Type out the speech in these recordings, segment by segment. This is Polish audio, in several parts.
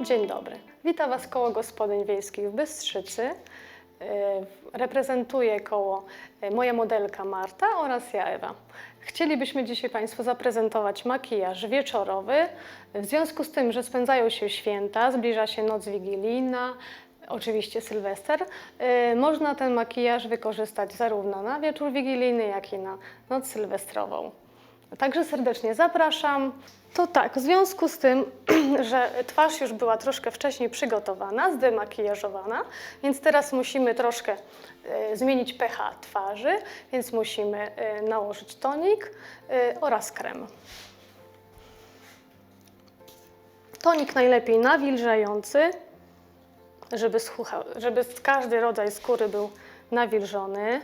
Dzień dobry. Witam Was koło gospodyń wiejskich w Bystrzycy. Yy, Reprezentuję koło yy, moja modelka Marta oraz ja Ewa. Chcielibyśmy dzisiaj Państwu zaprezentować makijaż wieczorowy. W związku z tym, że spędzają się święta, zbliża się noc wigilijna, oczywiście Sylwester, yy, można ten makijaż wykorzystać zarówno na wieczór wigilijny, jak i na noc sylwestrową. Także serdecznie zapraszam. To tak, w związku z tym, że twarz już była troszkę wcześniej przygotowana, zdemakijażowana, więc teraz musimy troszkę e, zmienić pH twarzy, więc musimy e, nałożyć tonik e, oraz krem. Tonik najlepiej nawilżający, żeby, żeby każdy rodzaj skóry był nawilżony.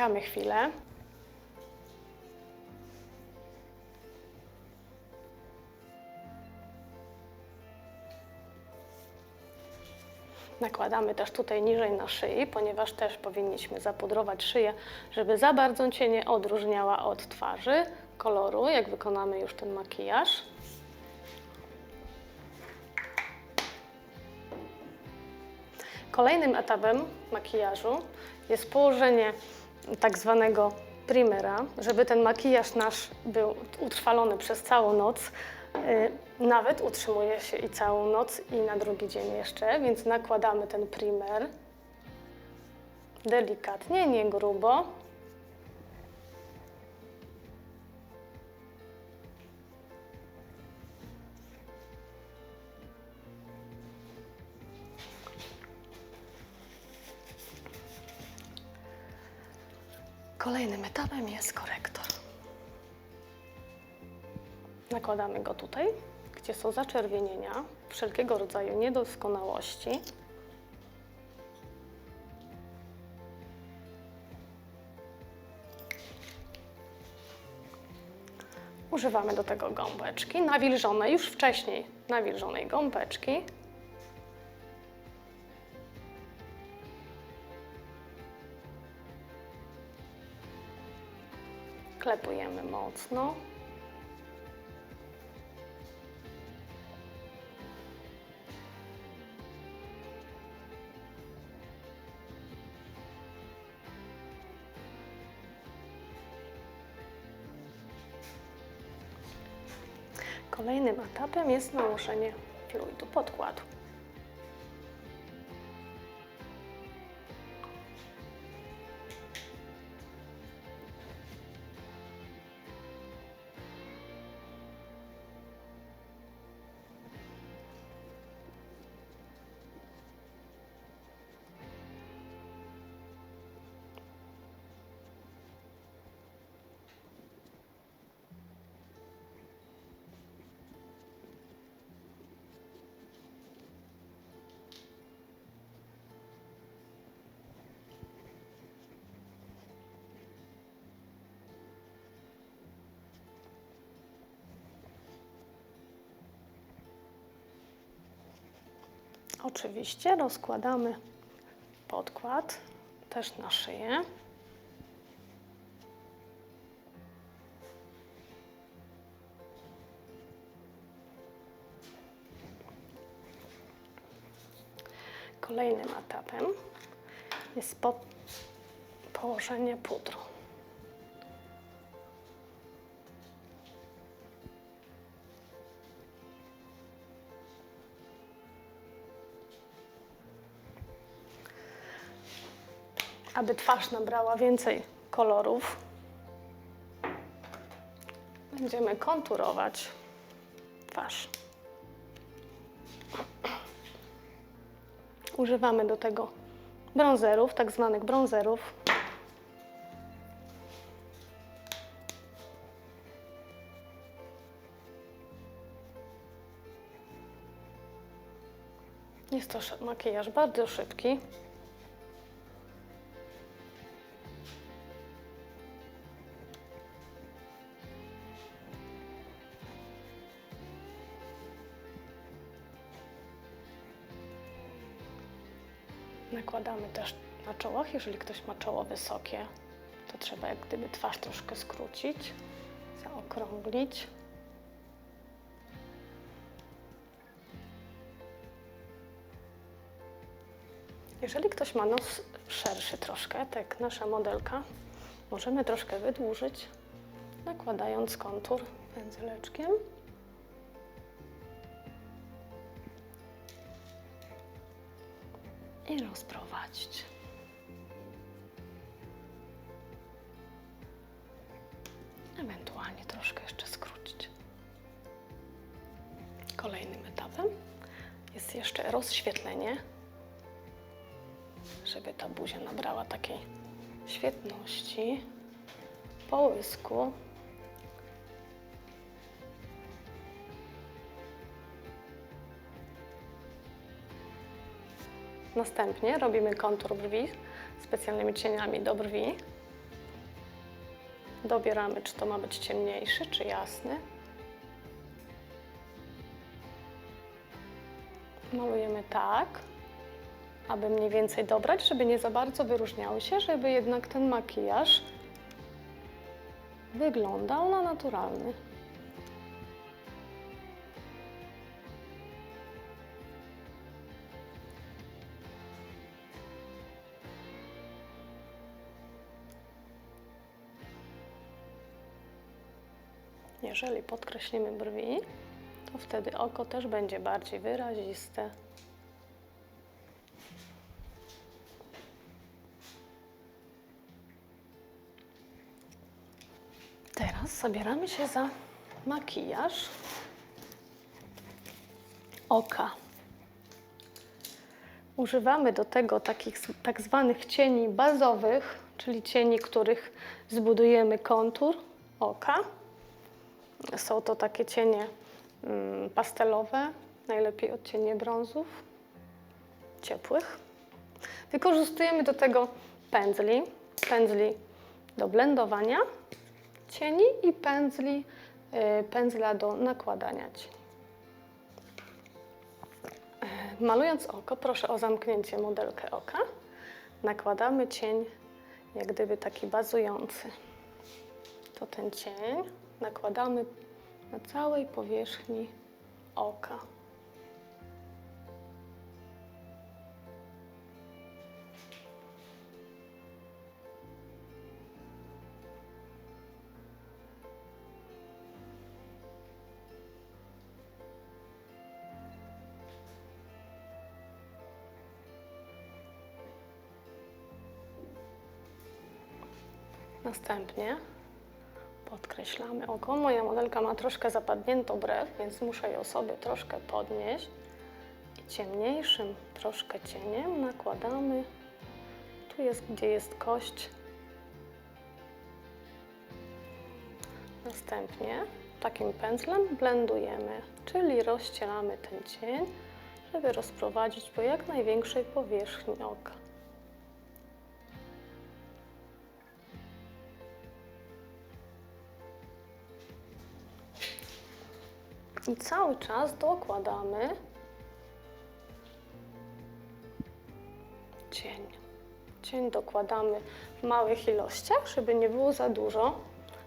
Czekamy chwilę. Nakładamy też tutaj niżej na szyi, ponieważ też powinniśmy zapudrować szyję, żeby za bardzo cię nie odróżniała od twarzy, koloru, jak wykonamy już ten makijaż. Kolejnym etapem makijażu jest położenie tak zwanego primera, żeby ten makijaż nasz był utrwalony przez całą noc. Yy, Nawet utrzymuje się i całą noc i na drugi dzień jeszcze, więc nakładamy ten primer delikatnie, nie grubo. Kolejnym etapem jest korektor. Nakładamy go tutaj, gdzie są zaczerwienienia, wszelkiego rodzaju niedoskonałości. Używamy do tego gąbeczki, nawilżonej, już wcześniej nawilżonej gąbeczki. Klepujemy mocno. Kolejnym etapem jest nałożenie fluidu podkładu. Oczywiście rozkładamy podkład też na szyję. Kolejnym etapem jest po położenie pudru. Aby twarz nabrała więcej kolorów, będziemy konturować twarz. Używamy do tego bronzerów, tak zwanych bronzerów. Jest to makijaż bardzo szybki. Nakładamy też na czołach. Jeżeli ktoś ma czoło wysokie, to trzeba jak gdyby twarz troszkę skrócić, zaokrąglić. Jeżeli ktoś ma nos szerszy troszkę, tak jak nasza modelka, możemy troszkę wydłużyć, nakładając kontur pędzeleczkiem. I rozprowadzić. Ewentualnie troszkę jeszcze skrócić. Kolejnym etapem jest jeszcze rozświetlenie żeby ta buzia nabrała takiej świetności, połysku. Następnie robimy kontur brwi specjalnymi cieniami do brwi. Dobieramy, czy to ma być ciemniejszy, czy jasny. Malujemy tak, aby mniej więcej dobrać, żeby nie za bardzo wyróżniały się, żeby jednak ten makijaż wyglądał na naturalny. Jeżeli podkreślimy brwi, to wtedy oko też będzie bardziej wyraziste. Teraz zabieramy się za makijaż oka. Używamy do tego takich tak zwanych cieni bazowych, czyli cieni, których zbudujemy kontur oka. Są to takie cienie mm, pastelowe, najlepiej odcienie brązów, ciepłych. Wykorzystujemy do tego pędzli, pędzli do blendowania cieni i pędzli, y, pędzla do nakładania cieni. E, Malując oko, proszę o zamknięcie modelkę oka. Nakładamy cień, jak gdyby taki bazujący. To ten cień nakładamy na całej powierzchni oka. Następnie podkreślamy oko. Moja modelka ma troszkę zapadniętą brew, więc muszę ją sobie troszkę podnieść. I ciemniejszym troszkę cieniem nakładamy tu jest, gdzie jest kość. Następnie takim pędzlem blendujemy, czyli rozcielamy ten cień, żeby rozprowadzić po jak największej powierzchni oka. I cały czas dokładamy cień. Cień dokładamy w małych ilościach, żeby nie było za dużo,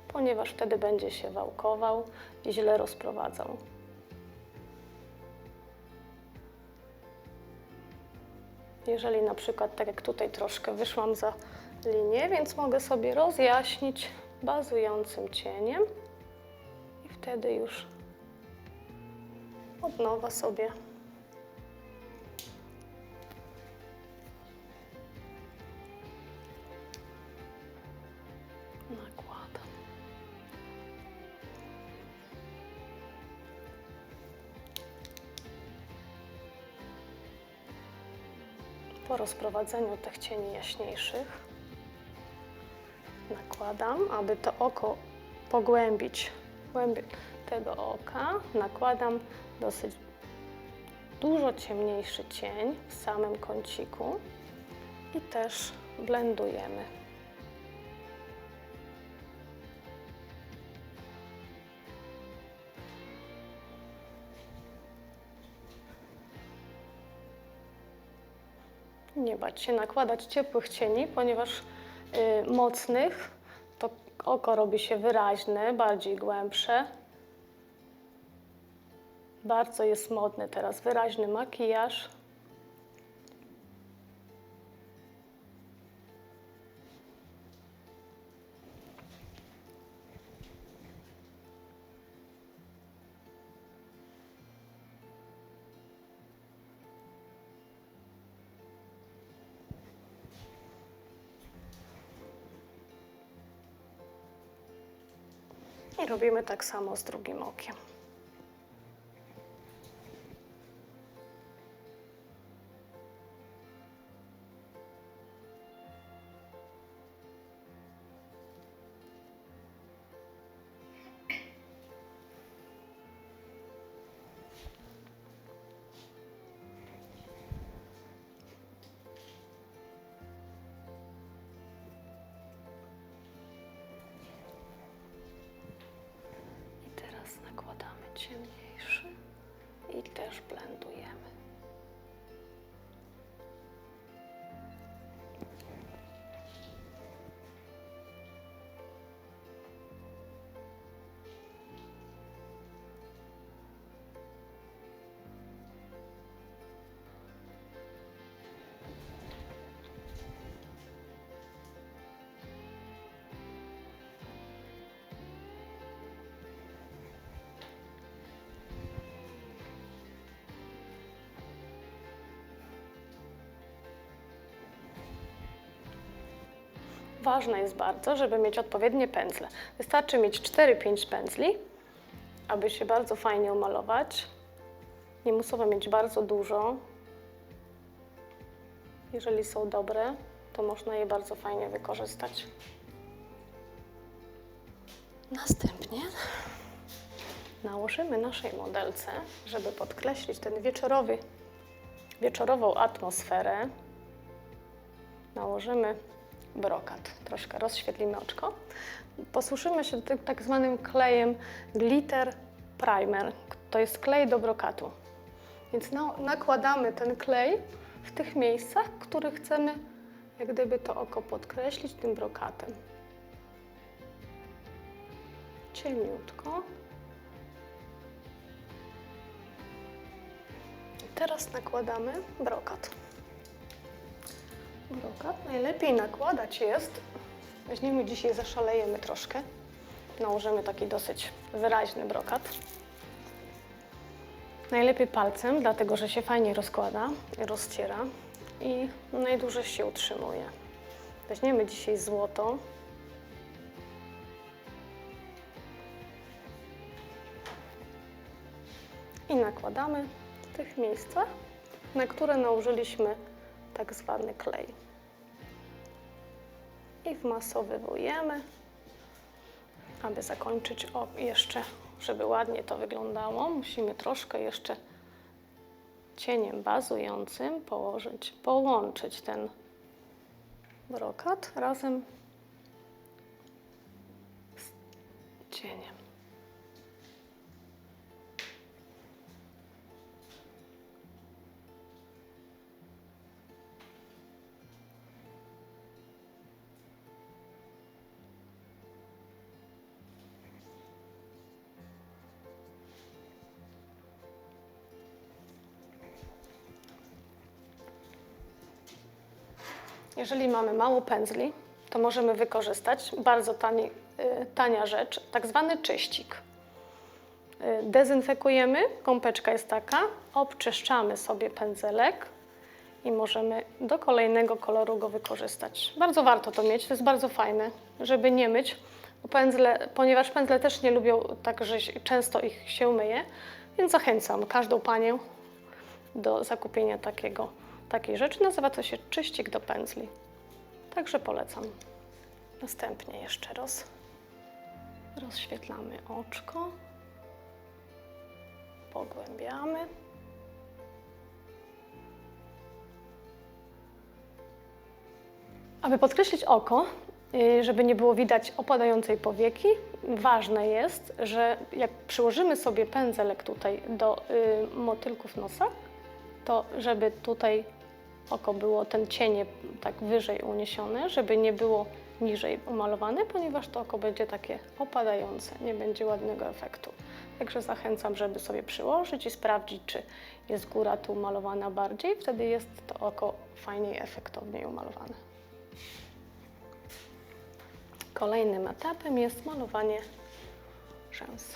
ponieważ wtedy będzie się wałkował i źle rozprowadzał. Jeżeli na przykład, tak jak tutaj troszkę wyszłam za linię, więc mogę sobie rozjaśnić bazującym cieniem i wtedy już od nowa sobie nakładam. Po rozprowadzeniu tych cieni jaśniejszych nakładam, aby to oko pogłębić, głębię tego oka, nakładam dosyć dużo ciemniejszy cień w samym kąciku i też blendujemy. Nie bać się nakładać ciepłych cieni, ponieważ y, mocnych to oko robi się wyraźne, bardziej głębsze. Bardzo jest modny teraz wyraźny makijaż. I robimy tak samo z drugim okiem. Ciemniejszy i też blendujemy. Ważne jest bardzo, żeby mieć odpowiednie pędzle. Wystarczy mieć 4-5 pędzli, aby się bardzo fajnie umalować. Nie muszą mieć bardzo dużo. Jeżeli są dobre, to można je bardzo fajnie wykorzystać. Następnie nałożymy naszej modelce, żeby podkreślić ten wieczorowy, wieczorową atmosferę. Nałożymy brokat. Troszkę rozświetlimy oczko. Posłuszymy się tym tak zwanym klejem Glitter Primer. To jest klej do brokatu. Więc na, nakładamy ten klej w tych miejscach, w których chcemy jak gdyby to oko podkreślić tym brokatem. Cieniutko. Teraz nakładamy brokat brokat najlepiej nakładać jest, weźmiemy dzisiaj, zaszalejemy troszkę, nałożymy taki dosyć wyraźny brokat. Najlepiej palcem, dlatego że się fajnie rozkłada rozciera i najdłużej się utrzymuje. Weźmiemy dzisiaj złoto. I nakładamy w tych miejscach, na które nałożyliśmy tak zwany klej. I wmasowywujemy, aby zakończyć o, jeszcze, żeby ładnie to wyglądało. Musimy troszkę jeszcze cieniem bazującym położyć, połączyć ten brokat razem z cieniem. Jeżeli mamy mało pędzli, to możemy wykorzystać bardzo tani, y, tania rzecz, tak zwany czyścik. Y, Dezynfekujemy, gąbeczka jest taka, obczyszczamy sobie pędzelek i możemy do kolejnego koloru go wykorzystać. Bardzo warto to mieć, to jest bardzo fajne, żeby nie myć, pędzle, ponieważ pędzle też nie lubią tak, że często ich się myje, więc zachęcam każdą panię do zakupienia takiego, takiej rzeczy. Nazywa to się czyścik do pędzli. Także polecam. Następnie jeszcze roz, rozświetlamy oczko, pogłębiamy. Aby podkreślić oko, y, żeby nie było widać opadającej powieki, ważne jest, że jak przyłożymy sobie pędzelek tutaj do y, motylków nosa, to żeby tutaj oko było ten cienie tak wyżej uniesione, żeby nie było niżej umalowane, ponieważ to oko będzie takie opadające, nie będzie ładnego efektu. Także zachęcam, żeby sobie przyłożyć i sprawdzić, czy jest góra tu umalowana bardziej, wtedy jest to oko fajniej, efektowniej umalowane. Kolejnym etapem jest malowanie rzęs.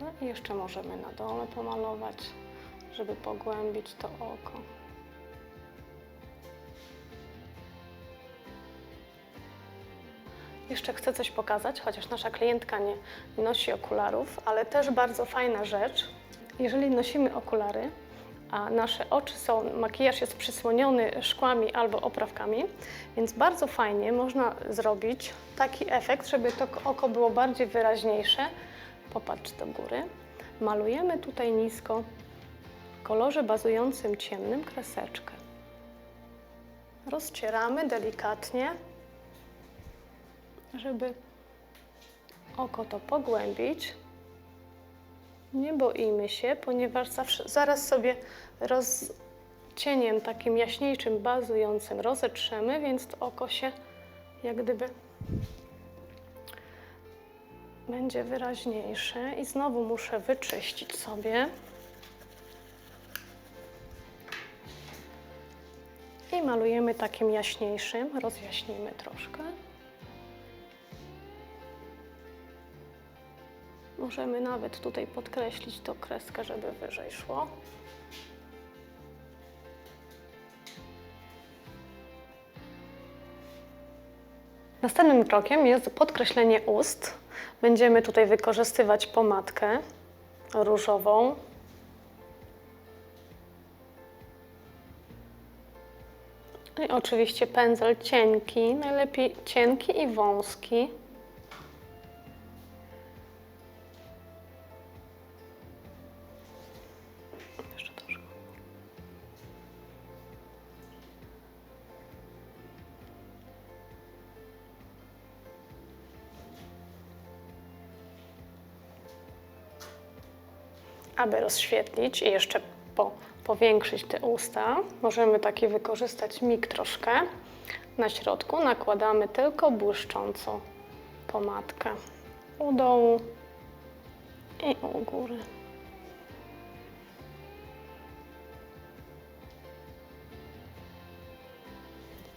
Góry i jeszcze możemy na dole pomalować, żeby pogłębić to oko. Jeszcze chcę coś pokazać, chociaż nasza klientka nie nosi okularów, ale też bardzo fajna rzecz. Jeżeli nosimy okulary, a nasze oczy są, makijaż jest przysłoniony szkłami albo oprawkami, więc bardzo fajnie można zrobić taki efekt, żeby to oko było bardziej wyraźniejsze. Popatrz do góry. Malujemy tutaj nisko w kolorze bazującym ciemnym kreseczkę. Rozcieramy delikatnie, żeby oko to pogłębić. Nie boimy się, ponieważ zawsze, zaraz sobie roz, cieniem takim jaśniejszym, bazującym rozetrzemy, więc to oko się jak gdyby będzie wyraźniejsze. I znowu muszę wyczyścić sobie. I malujemy takim jaśniejszym, rozjaśnimy troszkę. Możemy nawet tutaj podkreślić tą kreskę, żeby wyżej szło. Następnym krokiem jest podkreślenie ust. Będziemy tutaj wykorzystywać pomadkę różową. No I oczywiście pędzel cienki, najlepiej cienki i wąski. Aby rozświetlić i jeszcze po, powiększyć te usta, możemy taki wykorzystać mig troszkę. Na środku nakładamy tylko błyszczącą pomadkę u dołu i u góry.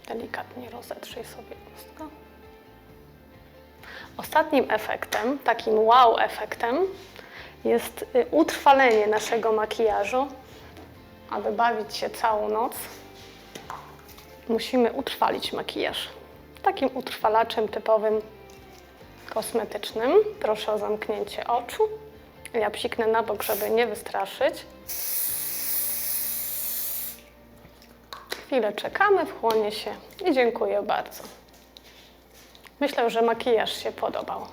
Delikatnie rozetrzyj sobie usta. Ostatnim efektem, takim wow efektem, jest y, utrwalenie naszego makijażu. Aby bawić się całą noc, musimy utrwalić makijaż. Takim utrwalaczem typowym kosmetycznym. Proszę o zamknięcie oczu. Ja psiknę na bok, żeby nie wystraszyć. Chwilę czekamy, wchłonie się i dziękuję bardzo. Myślę, że makijaż się podobał.